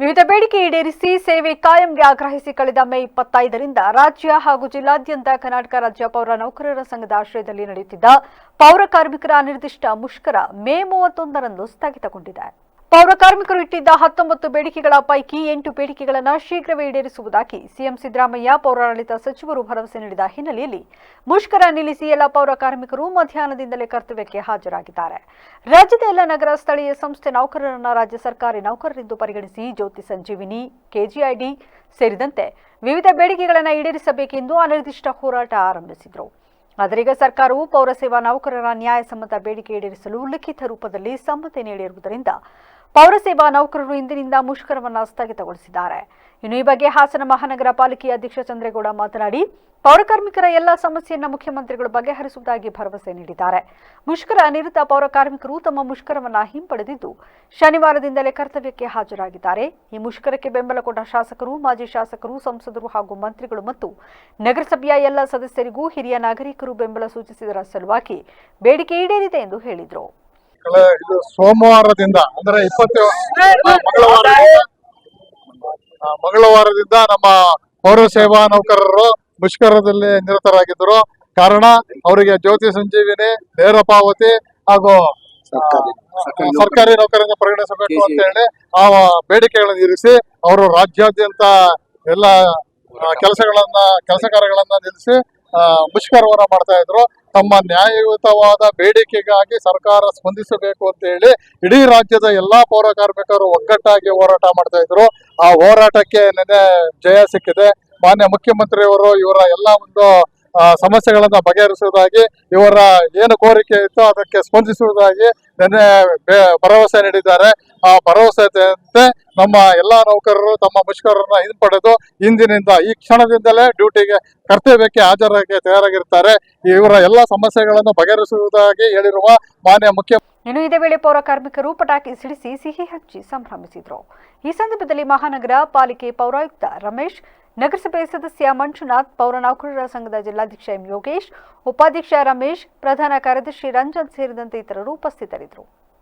ವಿವಿಧ ಬೇಡಿಕೆ ಈಡೇರಿಸಿ ಸೇವೆ ಕಾಯಂಗೆ ಆಗ್ರಹಿಸಿ ಕಳೆದ ಮೇ ಇಪ್ಪತ್ತೈದರಿಂದ ರಾಜ್ಯ ಹಾಗೂ ಜಿಲ್ಲಾದ್ಯಂತ ಕರ್ನಾಟಕ ರಾಜ್ಯ ಪೌರ ನೌಕರರ ಸಂಘದ ಆಶ್ರಯದಲ್ಲಿ ನಡೆಯುತ್ತಿದ್ದ ಪೌರ ಕಾರ್ಮಿಕರ ಅನಿರ್ದಿಷ್ಟ ಮುಷ್ಕರ ಮೇ ಮೂವತ್ತೊಂದರಂದು ಸ್ಥಗಿತಗೊಂಡಿದೆ. ಪೌರ ಕಾರ್ಮಿಕರು ಇಟ್ಟಿದ್ದ ಹತ್ತೊಂಬತ್ತು ಬೇಡಿಕೆಗಳ ಪೈಕಿ ಎಂಟು ಬೇಡಿಕೆಗಳನ್ನು ಶೀಘ್ರವೇ ಈಡೇರಿಸುವುದಾಗಿ ಸಿಎಂ ಸಿದ್ದರಾಮಯ್ಯ ಪೌರಾಡಳಿತ ಸಚಿವರು ಭರವಸೆ ನೀಡಿದ ಹಿನ್ನೆಲೆಯಲ್ಲಿ ಮುಷ್ಕರ ನಿಲ್ಲಿಸಿ ಎಲ್ಲ ಪೌರ ಕಾರ್ಮಿಕರು ಮಧ್ಯಾಹ್ನದಿಂದಲೇ ಕರ್ತವ್ಯಕ್ಕೆ ಹಾಜರಾಗಿದ್ದಾರೆ. ರಾಜ್ಯದ ಎಲ್ಲ ನಗರ ಸ್ಥಳೀಯ ಸಂಸ್ಥೆ ನೌಕರರನ್ನ ರಾಜ್ಯ ಸರ್ಕಾರಿ ನೌಕರರೆಂದು ಪರಿಗಣಿಸಿ ಜ್ಯೋತಿ ಸಂಜೀವಿನಿ, ಕೆಜಿಐಡಿ ಸೇರಿದಂತೆ ವಿವಿಧ ಬೇಡಿಕೆಗಳನ್ನು ಈಡೇರಿಸಬೇಕೆಂದು ಅನಿರ್ದಿಷ್ಟ ಹೋರಾಟ ಆರಂಭಿಸಿದರು. ಆದರೀಗ ಸರ್ಕಾರವು ಪೌರಸೇವಾ ನೌಕರರ ನ್ಯಾಯಸಮ್ಮತ ಬೇಡಿಕೆ ಈಡೇರಿಸಲು ಲಿಖಿತ ರೂಪದಲ್ಲಿ ಸಮ್ಮತಿ ನೀಡಿರುವುದರಿಂದ ಪೌರಸೇವಾ ನೌಕರರು ಇಂದಿನಿಂದ ಮುಷ್ಕರವನ್ನು ಸ್ಥಗಿತಗೊಳಿಸಿದ್ದಾರೆ. ಇನ್ನು ಈ ಬಗ್ಗೆ ಹಾಸನ ಮಹಾನಗರ ಪಾಲಿಕೆಯ ಅಧ್ಯಕ್ಷ ಚಂದ್ರೇಗೌಡ ಮಾತನಾಡಿ, ಪೌರಕಾರ್ಮಿಕರ ಎಲ್ಲ ಸಮಸ್ಯೆಯನ್ನು ಮುಖ್ಯಮಂತ್ರಿಗಳು ಬಗೆಹರಿಸುವುದಾಗಿ ಭರವಸೆ ನೀಡಿದ್ದಾರೆ. ಮುಷ್ಕರ ನಿರತ ಪೌರಕಾರ್ಮಿಕರು ತಮ್ಮ ಮುಷ್ಕರವನ್ನ ಹಿಂಪಡೆದಿದ್ದು, ಶನಿವಾರದಿಂದಲೇ ಕರ್ತವ್ಯಕ್ಕೆ ಹಾಜರಾಗಿದ್ದಾರೆ. ಈ ಮುಷ್ಕರಕ್ಕೆ ಬೆಂಬಲ ಕೊಟ್ಟ ಶಾಸಕರು, ಮಾಜಿ ಶಾಸಕರು, ಸಂಸದರು ಹಾಗೂ ಮಂತ್ರಿಗಳು ಮತ್ತು ನಗರಸಭೆಯ ಎಲ್ಲ ಸದಸ್ಯರಿಗೂ ಹಿರಿಯ ನಾಗರಿಕರು ಬೆಂಬಲ ಸೂಚಿಸಿದರ ಸಲುವಾಗಿ ಬೇಡಿಕೆ ಈಡೇರಿದೆ ಎಂದು ಹೇಳಿದರು. ಇದು ಸೋಮವಾರದಿಂದ ಅಂದ್ರೆ ಇಪ್ಪತ್ತು ಮಂಗಳವಾರ ಮಂಗಳವಾರದಿಂದ ನಮ್ಮ ಪೌರ ಸೇವಾ ನೌಕರರು ಮುಷ್ಕರದಲ್ಲಿ ನಿರತರಾಗಿದ್ದರು. ಕಾರಣ ಅವರಿಗೆ ಜ್ಯೋತಿ ಸಂಜೀವಿನಿ ನೇರ ಪಾವತಿ ಹಾಗೂ ಸರ್ಕಾರಿ ನೌಕರರಿಂದ ಪರಿಗಣಿಸಬೇಕು ಅಂತ ಹೇಳಿ ಆ ಬೇಡಿಕೆಗಳನ್ನು ಇರಿಸಿ ಅವರು ರಾಜ್ಯಾದ್ಯಂತ ಎಲ್ಲ ಕೆಲಸಗಳನ್ನ ಕೆಲಸ ಕಾರ್ಯಗಳನ್ನ ನಿಲ್ಲಿಸಿ ಮುಷ್ಕರವನ್ನ ಮಾಡ್ತಾ ಇದ್ರು. ತಮ್ಮ ನ್ಯಾಯಯುತವಾದ ಬೇಡಿಕೆಗಾಗಿ ಸರ್ಕಾರ ಸ್ಪಂದಿಸಬೇಕು ಅಂತ ಹೇಳಿ ಇಡೀ ರಾಜ್ಯದ ಎಲ್ಲಾ ಪೌರ ಕಾರ್ಮಿಕರು ಒಗ್ಗಟ್ಟಾಗಿ ಹೋರಾಟ ಮಾಡ್ತಾ ಇದ್ರು. ಆ ಹೋರಾಟಕ್ಕೆ ನಿನ್ನೆ ಜಯ ಸಿಕ್ಕಿದೆ. ಮಾನ್ಯ ಮುಖ್ಯಮಂತ್ರಿಯವರು ಇವರ ಎಲ್ಲ ಒಂದು ಸಮಸ್ಯೆಗಳನ್ನ ಬಗೆಹರಿಸುವುದಾಗಿ, ಇವರ ಏನು ಕೋರಿಕೆ ಇತ್ತು ಅದಕ್ಕೆ ಸ್ಪಂದಿಸುವುದಾಗಿ ನಿನ್ನೆ ಭರವಸೆ ನೀಡಿದ್ದಾರೆ. ಆ ಭರವಸೆಯಂತೆ ನಮ್ಮ ಎಲ್ಲಾ ನೌಕರರು ತಮ್ಮ ಮುಷ್ಕರನ್ನ ಹಿಂಪಡೆದು ಇಂದಿನಿಂದ ಈ ಕ್ಷಣದಿಂದಲೇ ಡ್ಯೂಟಿಗೆ, ಕರ್ತವ್ಯಕ್ಕೆ ಹಾಜರಾಗಿ ತಯಾರಾಗಿರ್ತಾರೆ. ಇವರ ಎಲ್ಲ ಸಮಸ್ಯೆಗಳನ್ನು ಬಗೆಹರಿಸುವುದಾಗಿ ಹೇಳಿರುವ ಮಾನ್ಯ ಮುಖ್ಯ ಇನ್ನು ಇದೇ ವೇಳೆ ಪೌರ ಕಾರ್ಮಿಕರು ಪಟಾಕಿ ಸಿಡಿಸಿ ಸಿಹಿ ಹಂಚಿ ಸಂಭ್ರಮಿಸಿದರು. ಈ ಸಂದರ್ಭದಲ್ಲಿ ಮಹಾನಗರ ಪಾಲಿಕೆ ಪೌರಾಯುಕ್ತ ರಮೇಶ್, ನಗರಸಭೆ ಸದಸ್ಯ ಮಂಜುನಾಥ್, ಪೌರ ನೌಕರರ ಸಂಘದ ಜಿಲ್ಲಾಧ್ಯಕ್ಷ ಎಂ ಯೋಗೇಶ್, ಉಪಾಧ್ಯಕ್ಷ ರಮೇಶ್, ಪ್ರಧಾನ ಕಾರ್ಯದರ್ಶಿ ರಂಜನ್ ಸೇರಿದಂತೆ ಇತರರು ಉಪಸ್ಥಿತರಿದ್ದರು.